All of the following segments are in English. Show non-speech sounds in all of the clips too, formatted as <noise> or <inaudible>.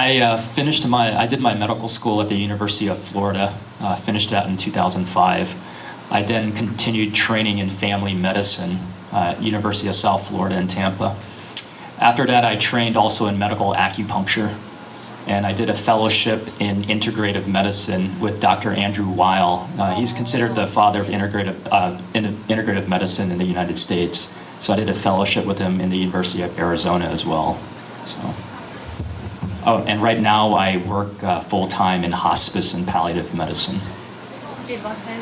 I uh, finished my, I did my medical school at the University of Florida, uh, finished that in 2005. I then continued training in family medicine uh, at University of South Florida in Tampa. After that, I trained also in medical acupuncture, and I did a fellowship in integrative medicine with Dr. Andrew Weil. Uh, he's considered the father of integrative, uh, in- integrative medicine in the United States. So I did a fellowship with him in the University of Arizona as well. So. Oh, and right now I work uh, full time in hospice and palliative medicine.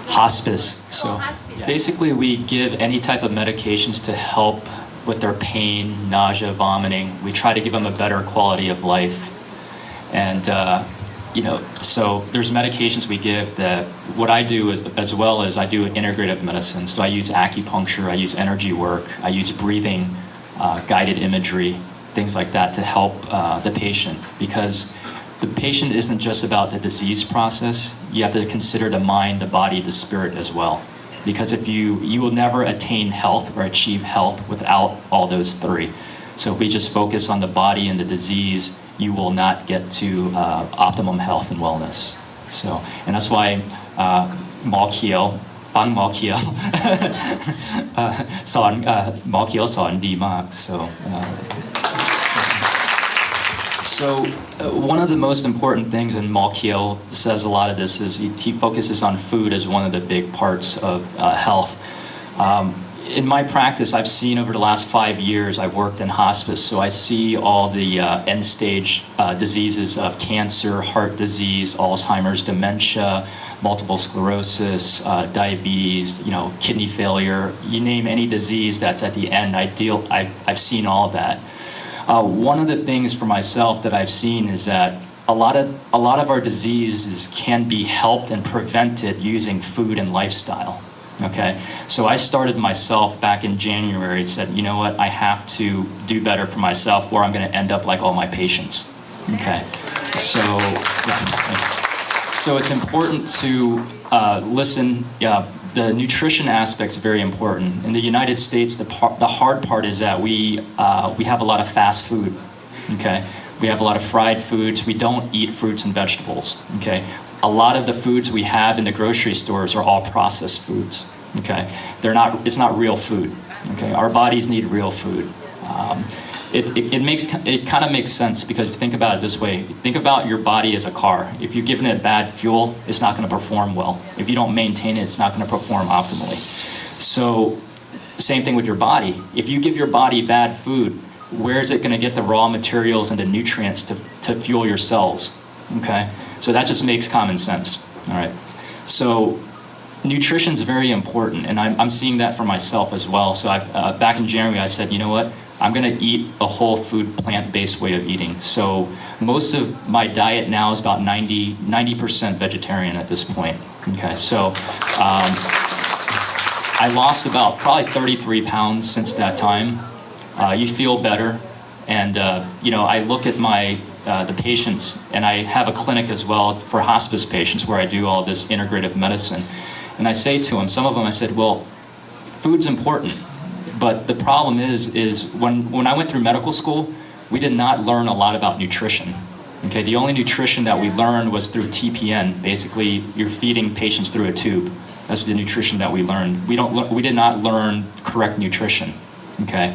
Hospice. So Oh, basically, we give any type of medications to help with their pain, nausea, vomiting. We try to give them a better quality of life. And, uh, you know, so there's medications we give that what I do is, as well as I do integrative medicine. So I use acupuncture, I use energy work, I use breathing, uh, guided imagery, things like that to help uh, the patient because the patient isn't just about the disease process. You have to consider the mind, the body, the spirit as well. Because if you you will never attain health or achieve health without all those three. So if we just focus on the body and the disease, you will not get to uh, optimum health and wellness. So and that's why uh, หมอเขียวปังหมอเขียว <laughs> uh, สอนเอ่อหมอเขียวสอนดีมาก so uh, so, uh, one of the most important things, and Malkiel says a lot of this, is he, he focuses on food as one of the big parts of uh, health. Um, in my practice, I've seen over the last five years, I've worked in hospice, so I see all the uh, end stage uh, diseases of cancer, heart disease, Alzheimer's, dementia, multiple sclerosis, uh, diabetes, you know, kidney failure. You name any disease that's at the end, I deal, I've, I've seen all that. Uh, one of the things for myself that I've seen is that a lot of a lot of our diseases can be helped and prevented using food and lifestyle. Okay, so I started myself back in January. Said, you know what, I have to do better for myself, or I'm going to end up like all my patients. Okay, so so it's important to uh, listen. Yeah, the nutrition aspect is very important. In the United States, the, par- the hard part is that we, uh, we have a lot of fast food, okay? We have a lot of fried foods. We don't eat fruits and vegetables, okay? A lot of the foods we have in the grocery stores are all processed foods, okay? They're not, it's not real food, okay? Our bodies need real food. Um, it, it, it makes it kind of makes sense because if you think about it this way think about your body as a car. If you're giving it bad fuel it's not going to perform well. If you don't maintain it it's not going to perform optimally. So same thing with your body. If you give your body bad food where is it going to get the raw materials and the nutrients to, to fuel your cells? Okay? So that just makes common sense. All right so nutrition is very important, and I'm, I'm seeing that for myself as well. So I, uh, back in January, I said, you know what? I'm going to eat a whole food, plant-based way of eating. So most of my diet now is about 90, 90% vegetarian at this point. Okay, so um, I lost about probably 33 pounds since that time. Uh, you feel better, and uh, you know I look at my uh, the patients, and I have a clinic as well for hospice patients where I do all this integrative medicine. And I say to them, some of them, I said, well, food's important, but the problem is, is when, when I went through medical school, we did not learn a lot about nutrition. Okay, the only nutrition that we learned was through TPN. Basically, you're feeding patients through a tube. That's the nutrition that we learned. We don't, we did not learn correct nutrition. Okay,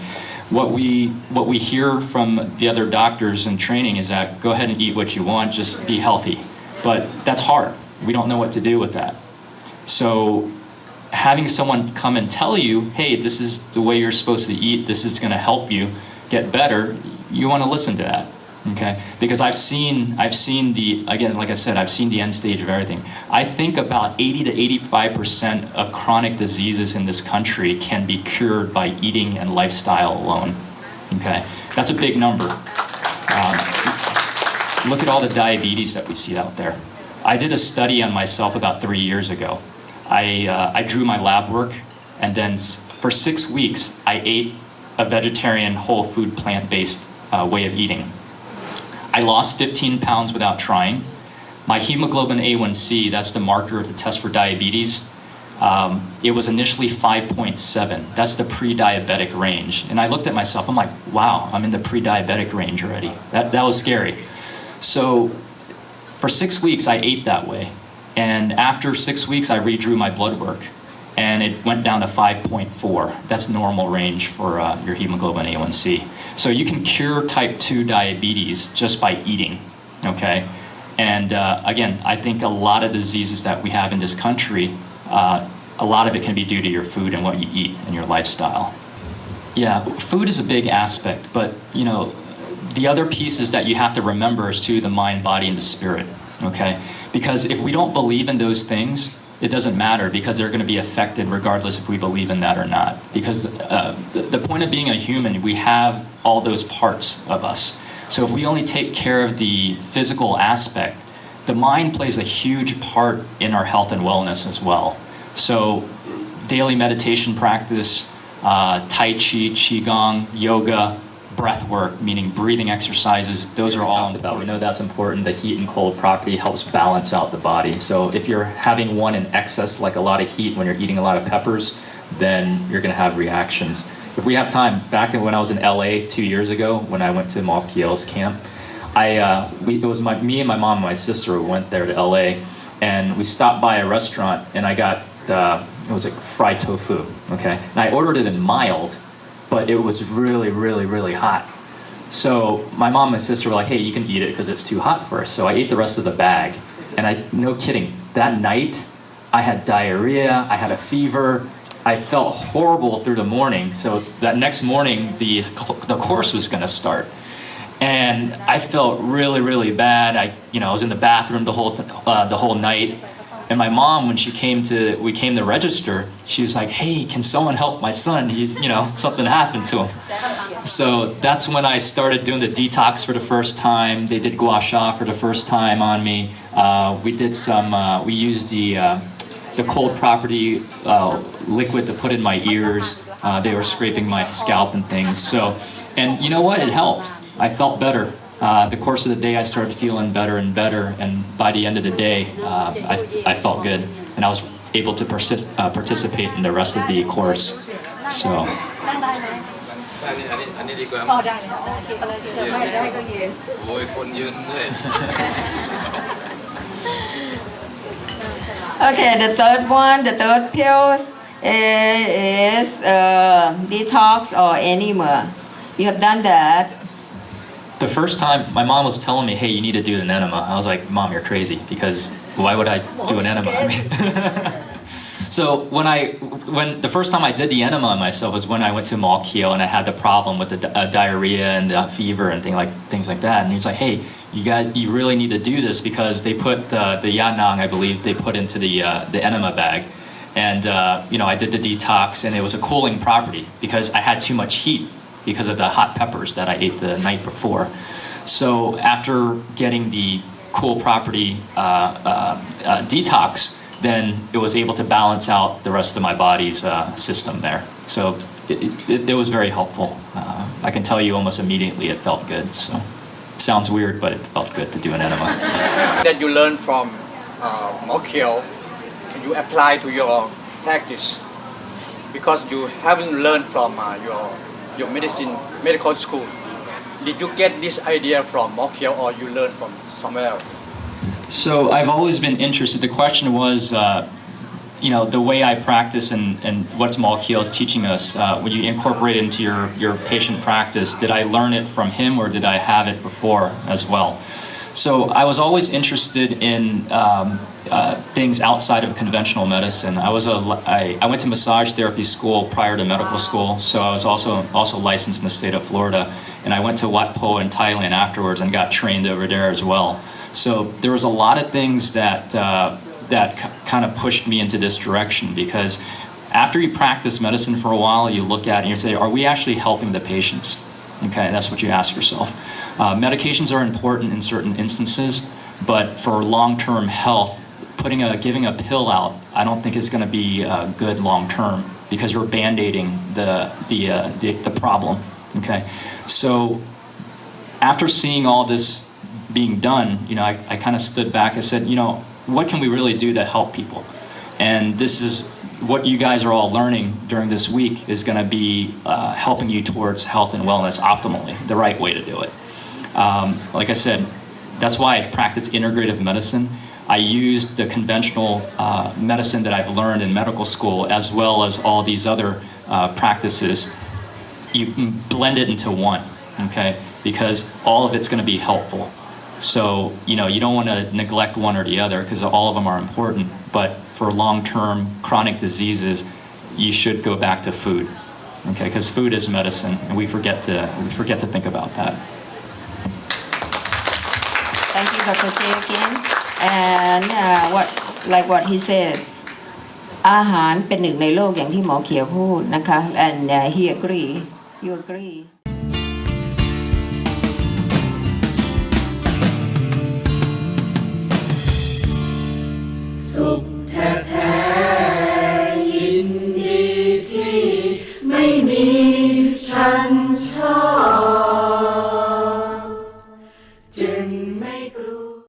what we what we hear from the other doctors in training is that go ahead and eat what you want, just be healthy. But that's hard. We don't know what to do with that. So having someone come and tell you, hey, this is the way you're supposed to eat, this is going to help you get better, you want to listen to that. Okay? Because I've seen I've seen the again, like I said, I've seen the end stage of everything. I think about 80 to 85% of chronic diseases in this country can be cured by eating and lifestyle alone. Okay? That's a big number. Um, look at all the diabetes that we see out there. I did a study on myself about three years ago. I, uh, I drew my lab work, and then for six weeks, I ate a vegetarian, whole food, plant based uh, way of eating. I lost 15 pounds without trying. My hemoglobin A1C, that's the marker of the test for diabetes, um, it was initially 5.7. That's the pre diabetic range. And I looked at myself, I'm like, wow, I'm in the pre diabetic range already. That, that was scary. So for six weeks, I ate that way. And after six weeks, I redrew my blood work. And it went down to 5.4. That's normal range for uh, your hemoglobin A1C. So you can cure type 2 diabetes just by eating, okay? And uh, again, I think a lot of diseases that we have in this country, uh, a lot of it can be due to your food and what you eat and your lifestyle. Yeah, food is a big aspect, but you know, the other pieces that you have to remember is too the mind, body, and the spirit. Okay, because if we don't believe in those things, it doesn't matter because they're going to be affected regardless if we believe in that or not. Because uh, the, point of being a human, we have all those parts of us. So if we only take care of the physical aspect, the mind plays a huge part in our health and wellness as well. So daily meditation practice, uh, Tai Chi, Qigong, yoga, breath work, meaning breathing exercises, those are all about. We know that's important. The heat and cold property helps balance out the body. So if you're having one in excess, like a lot of heat when you're eating a lot of peppers, then you're going to have reactions. If we have time, back when I was in LA two years ago, when I went to Mark Kiel's camp, I uh, we, it was my me and my mom and my sister who went there to LA, and we stopped by a restaurant, and I got uh, it was like fried tofu, okay, and I ordered it in mild, but it was really, really, really hot. So my mom and sister were like, "Hey, you can eat it because it's too hot for us." So I ate the rest of the bag, and I, no kidding, that night I had diarrhea, I had a fever, I felt horrible through the morning. So that next morning, the the course was going to start, and I felt really, really bad. I, you know, I was in the bathroom the whole uh, the whole night. And my mom, when she came to, we came to register, she was like, hey, can someone help my son? He's, you know, <laughs> something happened to him. So that's when I started doing the detox for the first time. They did gua sha for the first time on me. Uh, we did some, uh, we used the, uh, the cold property uh, liquid to put in my ears. Uh, they were scraping my scalp and things. So, and you know what? It helped. I felt better uh, the course of the day I started feeling better and better, and by the end of the day, uh, I, I felt good, and I was able to persist, uh, participate in the rest of the course. So. <laughs> Okay, the third one, the third pill eh, is uh, detox or enema. You have done that the first time my mom was telling me, hey, you need to do an enema, I was like, Mom, you're crazy, because why would I do an enema? I mean, <laughs> So when I, when the first time I did the enema on myself was when I went to Malkio and I had the problem with the di- uh, diarrhea and the fever and thing like things like that. And he's like, "Hey, you guys, you really need to do this because they put the the yanang, I believe, they put into the uh, the enema bag." And uh, you know, I did the detox, and it was a cooling property because I had too much heat because of the hot peppers that I ate the night before. So after getting the cool property uh, uh, uh, detox, then it was able to balance out the rest of my body's uh, system there. So it, it, it was very helpful. Uh, I can tell you almost immediately it felt good. So sounds weird, but it felt good to do an enema. <laughs> that you learn from uh, Mokiel, you apply to your practice because you haven't learned from uh, your your medicine medical school. Did you get this idea from Mokiel or you learn from somewhere else? So I've always been interested. The question was, uh, you know, the way I practice and, and what's Malkiel is teaching us. Uh, when you incorporate it into your, your patient practice, did I learn it from him or did I have it before as well? So I was always interested in um, uh, things outside of conventional medicine. I was a I, I went to massage therapy school prior to medical school, so I was also also licensed in the state of Florida, and I went to Wat Po in Thailand afterwards and got trained over there as well. So there was a lot of things that uh, that kind of pushed me into this direction because after you practice medicine for a while, you look at it and you say, are we actually helping the patients? Okay, that's what you ask yourself. Uh, medications are important in certain instances, but for long-term health, putting a giving a pill out, I don't think is going to be uh, good long-term because you're band-aiding the the, uh, the the problem. Okay, so after seeing all this being done, you know, I, I kind of stood back and said, you know, what can we really do to help people? And this is what you guys are all learning during this week is going to be uh, helping you towards health and wellness optimally, the right way to do it. Um, like I said, that's why I practice integrative medicine. I use the conventional uh, medicine that I've learned in medical school as well as all these other uh, practices. You blend it into one, okay? Because all of it's going to be helpful. So, you know, you don't want to neglect one or the other because all of them are important. But for long-term chronic diseases, you should go back to food. Okay, because food is medicine, and we forget to we forget to think about that. Thank you, Dr. J again. And uh, what like what he said, อาหารเป็นหนึ่งในโลกอย่างที่หมอเขียวพูดนะคะ and uh, he agree you agree So ta ta